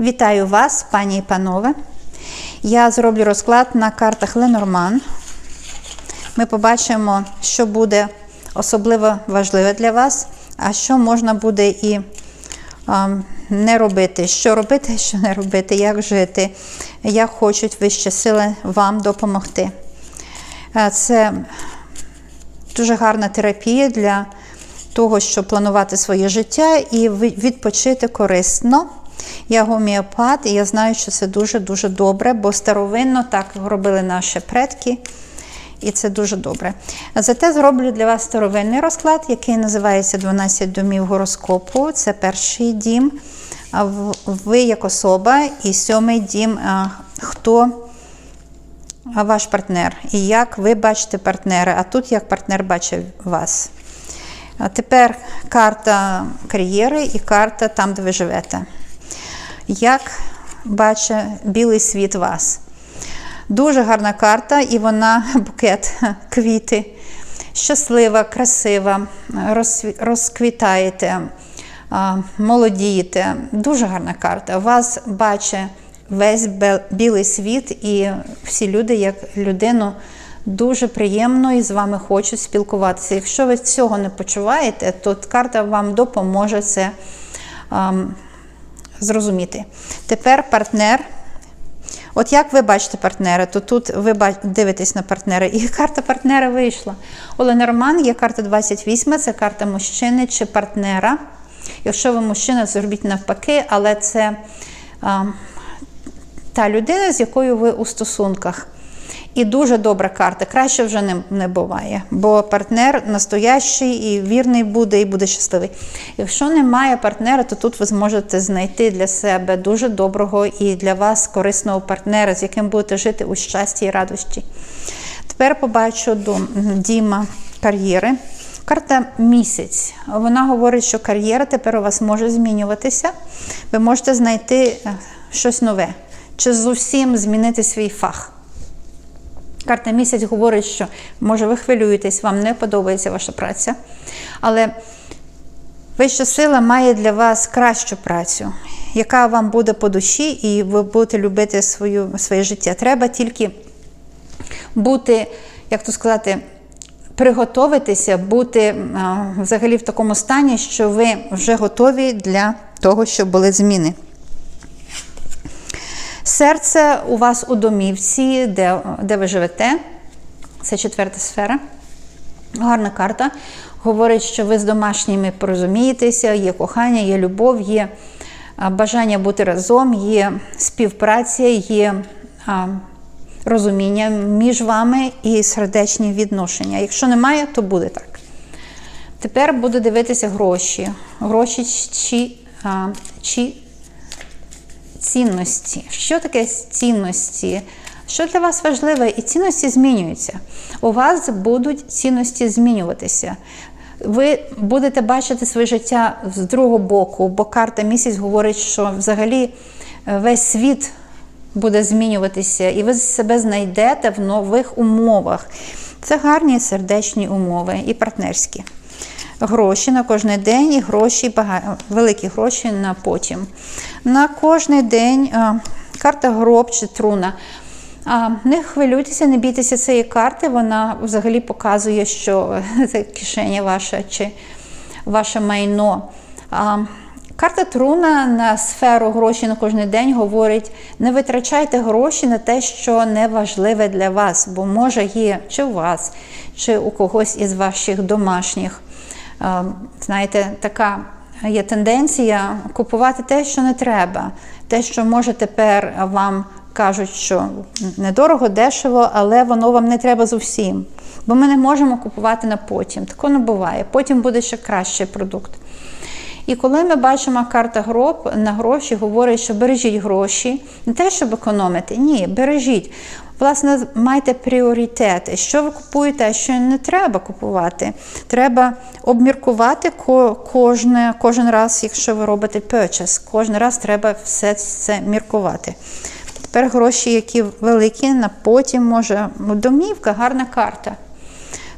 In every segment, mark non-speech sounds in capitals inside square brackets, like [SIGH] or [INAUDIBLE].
Вітаю вас, пані і панове. Я зроблю розклад на картах Ленорман. Ми побачимо, що буде особливо важливе для вас, а що можна буде і а, не робити. Що робити, [LAUGHS] що не робити, як жити, як хочуть вищі сили вам допомогти. Е, Це дуже гарна терапія для того, щоб планувати своє життя і відпочити корисно. Я гоміопат, і я знаю, що це дуже-дуже добре, бо старовинно так робили наші предки, і це дуже добре. Зате зроблю для вас старовинний розклад, який називається 12 домів гороскопу. Це перший дім. Ви як особа, і сьомий дім, хто ваш партнер, і як ви бачите партнера, а тут як партнер бачить вас. Тепер карта кар'єри і карта там, де ви живете. Як бачить білий світ вас? Дуже гарна карта, і вона [LAUGHS] букет, квіти. Щаслива, красива, розквітаєте, молодієте. Дуже гарна карта. Вас бачить весь білий світ і всі люди, як людину, дуже приємно і з вами хочуть спілкуватися. Якщо ви цього не почуваєте, то карта вам допоможе це зрозуміти. Тепер партнер. От як ви бачите партнера, то тут ви дивитесь на партнера, і [LAUGHS] карта партнера вийшла. У Ленорман є карта 28, це карта мужчини чи партнера. Якщо ви мужчина, зробіть навпаки, але це а, та людина, з якою ви у стосунках. І дуже добра карта. Краще вже не, не буває, бо партнер настоящий і вірний буде, і буде щасливий. Якщо немає партнера, то тут ви зможете знайти для себе дуже доброго і для вас корисного партнера, з яким будете жити у щасті і радості. Тепер побачу Діма кар'єри. Карта місяць. Вона говорить, що кар'єра тепер у вас може змінюватися. Ви можете знайти е, щось нове, чи зовсім змінити свій фах. Карта місяць говорить, що може ви хвилюєтесь, вам не подобається ваша праця, але вища сила має для вас кращу працю, яка вам буде по душі, і ви будете любити свою, своє життя. Треба тільки бути, як то сказати, приготуватися, бути а, взагалі в такому стані, що ви вже готові для того, щоб були зміни. Серце у вас у домівці, де, де ви живете. Це четверта сфера. Гарна карта. Говорить, що ви з домашніми порозумієтеся, є кохання, є любов, є бажання бути разом, є співпраця, є а, розуміння між вами і сердечні відношення. Якщо немає, то буде так. Тепер буду дивитися гроші. Гроші чи, а, чи цінності. Що таке цінності? Що для вас важливе? І цінності змінюються. У вас будуть цінності змінюватися. Ви будете бачити своє життя з другого боку, бо карта місяць говорить, що взагалі е, весь світ буде змінюватися, і ви себе знайдете в нових умовах. Це гарні сердечні умови і партнерські. Гроші на кожен день і гроші, великі гроші на потім. На кожен день карта гроб чи труна. Не хвилюйтеся, не бійтеся цієї карти. Вона взагалі показує, що [LAUGHS] це кишеня ваша чи ваше майно. Карта Труна на сферу гроші на кожен день говорить: не витрачайте гроші на те, що не важливе для вас, бо може є чи у вас, чи у когось із ваших домашніх. Е, Знаєте, така є тенденція купувати те, що не треба, те, що може тепер вам кажуть, що недорого, дешево, але воно вам не треба зовсім. Бо ми не можемо купувати на потім. Такого не буває. Потім буде ще кращий продукт. І коли ми бачимо карта гроб на гроші, говорить, що бережіть гроші, не те, щоб економити, ні, бережіть. Власне, майте пріоритети. Що ви купуєте, а що не треба купувати. Треба обміркувати кожне, кожен раз, якщо ви робите purchase. Кожен раз треба все це міркувати. Тепер гроші, які великі, на потім може. ну, Домівка, гарна карта.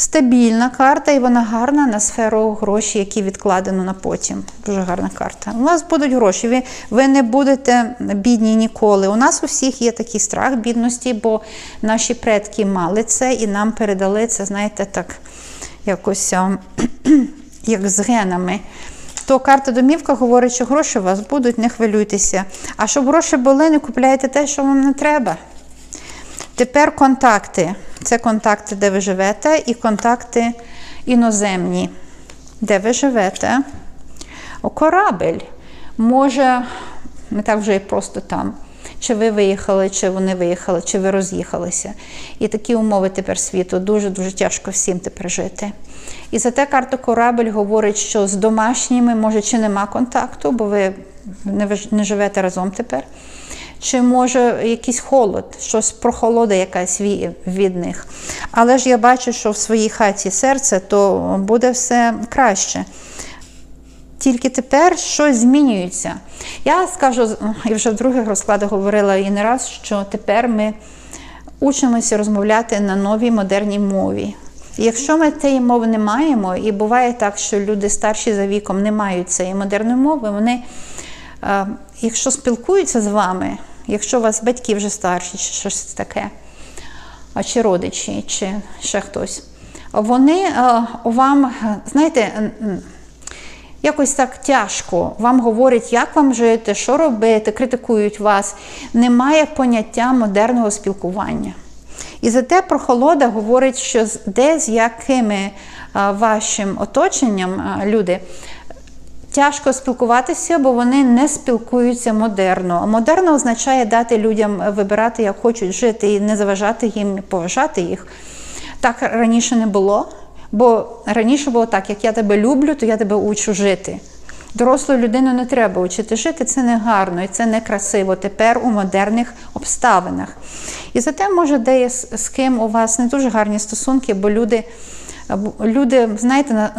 Стабільна карта, і вона гарна на сферу гроші, які відкладено на потім. Дуже гарна карта. У вас будуть гроші. Ви, ви не будете бідні ніколи. У нас у всіх є такий страх бідності, бо наші предки мали це і нам передали це, знаєте, так якось [CLEARS THROAT] як з генами. То карта домівка говорить, що гроші у вас будуть, не хвилюйтеся. А щоб гроші були, не купляйте те, що вам не треба. Тепер контакти. Це контакти, де ви живете, і контакти іноземні, де ви живете. О, корабель може, не так вже просто там. Чи ви виїхали, чи вони виїхали, чи ви роз'їхалися. І такі умови тепер світу дуже-дуже тяжко всім тепер жити. І за те карта корабель говорить, що з домашніми, може, чи нема контакту, бо ви не живете разом тепер. Чи може якийсь холод, щось прохолода якась від них. Але ж я бачу, що в своїй хаті серце, то буде все краще. Тільки тепер щось змінюється. Я скажу, і вже в других розкладах говорила і не раз, що тепер ми учимося розмовляти на новій модерній мові. Якщо ми цієї мови не маємо, і буває так, що люди старші за віком не мають цієї модерної мови, вони, е, якщо спілкуються з вами, якщо у вас батьки вже старші, чи щось таке, чи родичі, чи ще хтось, вони е, вам, е, знаєте, якось так тяжко. Вам говорять, як вам жити, що робити, критикують вас. Немає поняття модерного спілкування. І зате прохолода говорить, що де з якими вашим оточенням люди. Тяжко спілкуватися, бо вони не спілкуються модерно. Модерно означає дати людям вибирати, як хочуть жити, і не заважати їм, поважати їх. Так раніше не було. Бо раніше було так, як я тебе люблю, то я тебе учу жити. Дорослу людину не треба учити жити, це не гарно і це не красиво тепер у модерних обставинах. І зате, може, де з ким у вас не дуже гарні стосунки, бо люди, люди знаєте,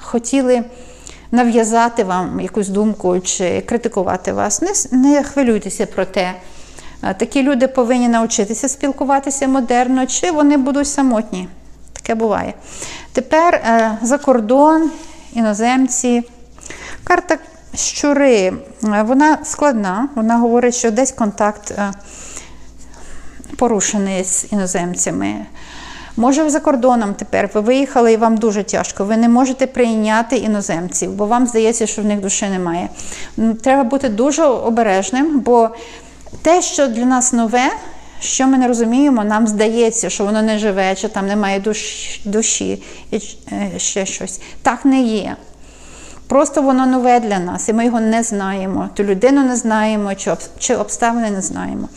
хотіли нав'язати вам якусь думку чи критикувати вас. Не, не хвилюйтеся про те. Е, Такі люди повинні навчитися спілкуватися модерно, чи вони будуть самотні. Таке буває. Тепер е, за кордон, іноземці. Карта щури, е, вона складна, вона говорить, що десь контакт порушений з іноземцями. Може, ви за кордоном тепер ви виїхали і вам дуже тяжко. Ви не можете прийняти іноземців, бо вам здається, що в них душі немає. Треба бути дуже обережним, бо те, що для нас нове, що ми не розуміємо, нам здається, що воно не живе, чи там немає душ- душі і е, ще щось. Так не є. Просто воно нове для нас, і ми його не знаємо. Ту людину не знаємо, чи, обставини не знаємо.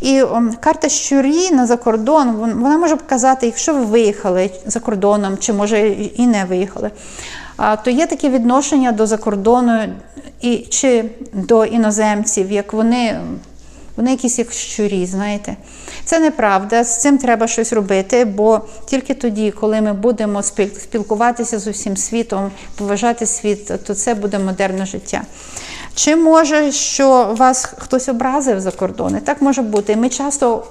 І карта щурі на закордон, вона може показати, якщо ви виїхали за кордоном, чи може і не виїхали, то є таке відношення до закордону і, чи до іноземців, як вони. Вони якісь як щурі, знаєте. Це неправда, з цим треба щось робити, бо тільки тоді, коли ми будемо спіл- спілкуватися з усім світом, поважати світ, то це буде модерне життя. Чи може, що вас хтось образив за кордони? Так може бути. Ми часто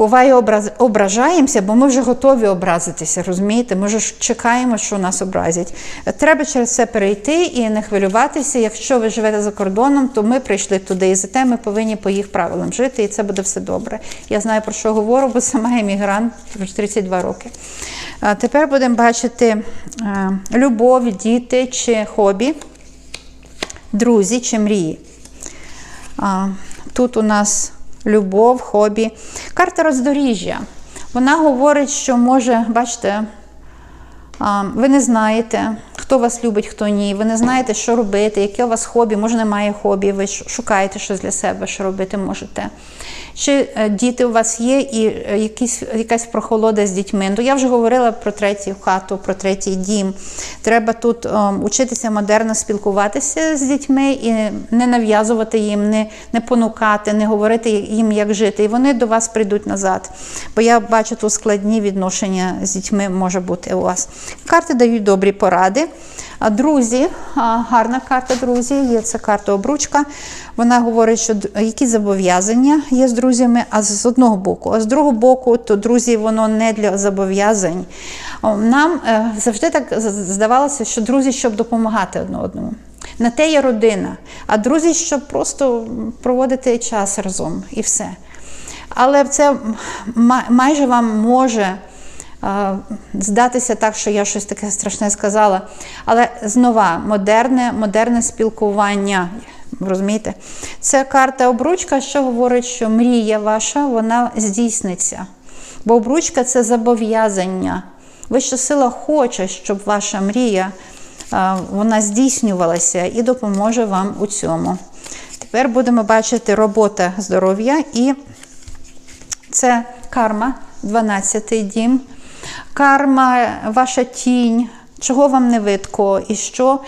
буває образ, ображаємося, бо ми вже готові образитися, розумієте? Ми вже чекаємо, що нас образять. Треба через це перейти і не хвилюватися. Якщо ви живете за кордоном, то ми прийшли туди, і зате ми повинні по їх правилам жити, і це буде все добре. Я знаю про що говорю, бо сама емігрант вже 32 роки. Тепер будемо бачити е, любов, діти чи хобі, друзі чи мрії. Тут у нас любов, хобі. Карта роздоріжжя. Вона говорить, що може, бачите, ви не знаєте, хто вас любить, хто ні. Ви не знаєте, що робити, яке у вас хобі, може немає хобі, ви шукаєте щось для себе, що робити можете. Чи е, діти у вас є і е, якісь, якась прохолода з дітьми? Ну, я вже говорила про третю хату, про третій дім. Треба тут ем, учитися модерно спілкуватися з дітьми і не нав'язувати їм, не, не понукати, не говорити їм, як жити. І вони до вас прийдуть назад. Бо я бачу тут складні відношення з дітьми може бути у вас. Карти дають добрі поради. Друзі, гарна карта друзі, є це карта обручка. Вона говорить, що які зобов'язання є з друзями, а з одного боку. А з другого боку, то друзі, воно не для зобов'язань. Нам е, завжди так здавалося, що друзі, щоб допомагати одне одному. На те є родина, а друзі, щоб просто проводити час разом і все. Але це майже вам може е, здатися так, що я щось таке страшне сказала. Але знова модерне, модерне спілкування. Розумієте? Це карта обручка, що говорить, що мрія ваша вона здійсниться. Бо обручка це зобов'язання. Вища сила хоче, щоб ваша мрія вона здійснювалася і допоможе вам у цьому. Тепер будемо бачити робота здоров'я і це карма, 12-й дім. Карма, ваша тінь, чого вам не видко, і що,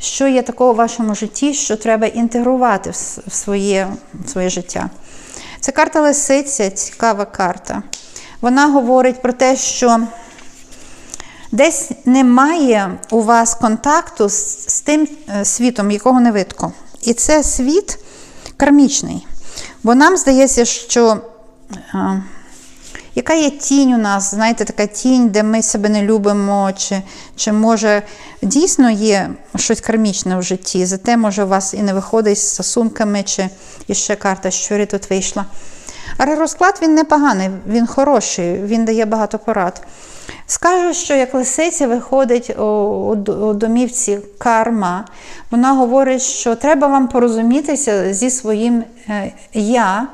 що є такого в вашому житті, що треба інтегрувати в своє, в своє життя. Це карта лисиця, цікава карта. Вона говорить про те, що десь немає у вас контакту з, з тим е, світом, якого не видко. І це світ кармічний. Бо нам здається, що е, яка є тінь у нас, знаєте, така тінь, де ми себе не любимо, чи, чи може дійсно є щось кармічне в житті, зате може у вас і не виходить з стосунками, чи і ще карта щурі тут вийшла. Але розклад він непоганий, він хороший, він дає багато порад. Скажу, що як лисиця виходить у домівці карма, вона говорить, що треба вам порозумітися зі своїм е, я,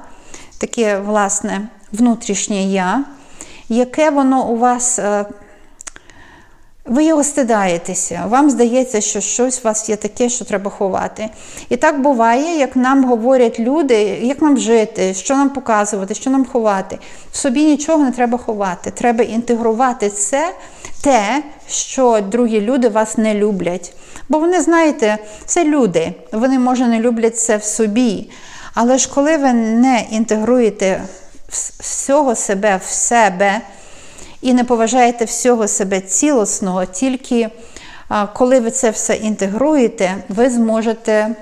таке власне внутрішнє я, яке воно у вас. е, ви його стидаєтеся, вам здається, що щось у вас є таке, що треба ховати. І так буває, як нам говорять люди, як нам жити, що нам показувати, що нам ховати. В собі нічого не треба ховати. Треба інтегрувати це, те, що другі люди вас не люблять. Бо вони, знаєте, це люди. Вони, може, не люблять це в собі. Але ж коли ви не інтегруєте всього себе в себе, і не поважаєте всього себе цілісного, тільки коли ви це все інтегруєте, ви зможете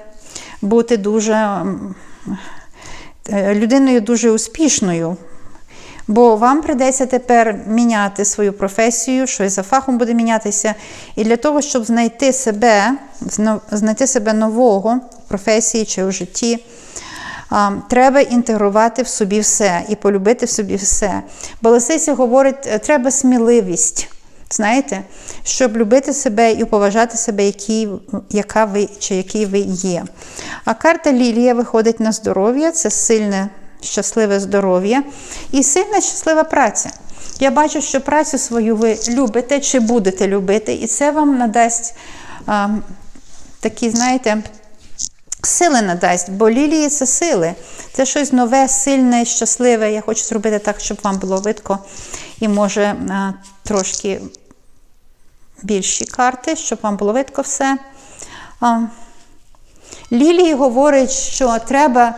бути дуже е, людиною дуже успішною. Бо вам прийдеться тепер міняти свою професію, щось за фахом буде мінятися. І для того, щоб знайти себе, знайти себе нового в професії чи у житті, треба інтегрувати в собі все і полюбити в собі все. Бо говорить, е, треба сміливість. Знаєте, щоб любити себе і поважати себе, який, яка ви чи який ви є. А карта Лілія виходить на здоров'я, це сильне, щасливе здоров'я і сильна щаслива праця. Я бачу, що працю свою ви любите чи будете любити, і це вам надасть а, такі, знаєте, сили надасть, бо лілії це сили. Це щось нове, сильне, щасливе. Я хочу зробити так, щоб вам було видко. І може трошки більші карти, щоб вам було видко все. Лілії говорить, що треба.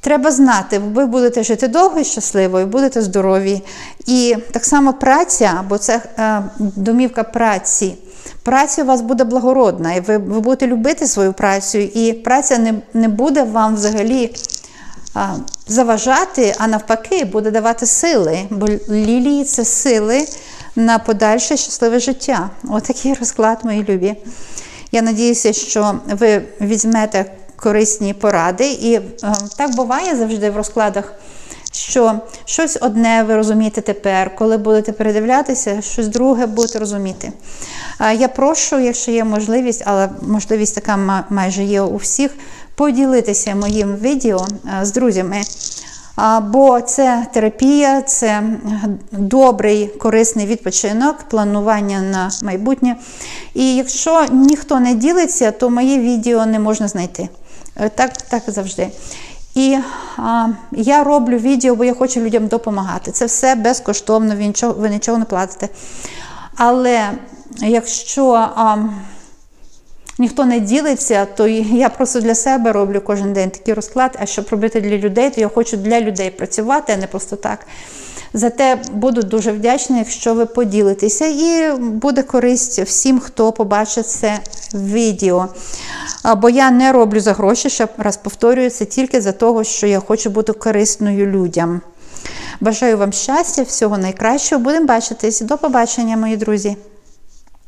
Треба знати, ви будете жити довго і щасливо, і будете здорові. І так само праця, бо це е, домівка праці. Праця у вас буде благородна, і ви, ви будете любити свою працю, і праця не, не буде вам взагалі а, заважати, а навпаки, буде давати сили. Бо лілії це сили на подальше щасливе життя. Отакий розклад, мої любі. Я надіюся, що ви візьмете корисні поради. І е, так буває завжди в розкладах, що щось одне ви розумієте тепер, коли будете передивлятися, щось друге будете розуміти. Я прошу, якщо є можливість, але можливість така майже є у всіх, поділитися моїм відео з друзями. Бо це терапія, це добрий корисний відпочинок, планування на майбутнє. І якщо ніхто не ділиться, то моє відео не можна знайти. Е, Так, так завжди. І а, я роблю відео, бо я хочу людям допомагати. Це все безкоштовно, ви нічого, ви нічого не платите. Але якщо а, ніхто не ділиться, то я просто для себе роблю кожен день такий розклад. А щоб робити для людей, то я хочу для людей працювати, а не просто так. Зате буду дуже вдячна, якщо ви поділитеся, і буде користь всім, хто побачить це відео. Бо я не роблю за гроші, ще раз повторюю, це тільки за того, що я хочу бути корисною людям. Бажаю вам щастя, всього найкращого. Будемо бачитись. До побачення, мої друзі.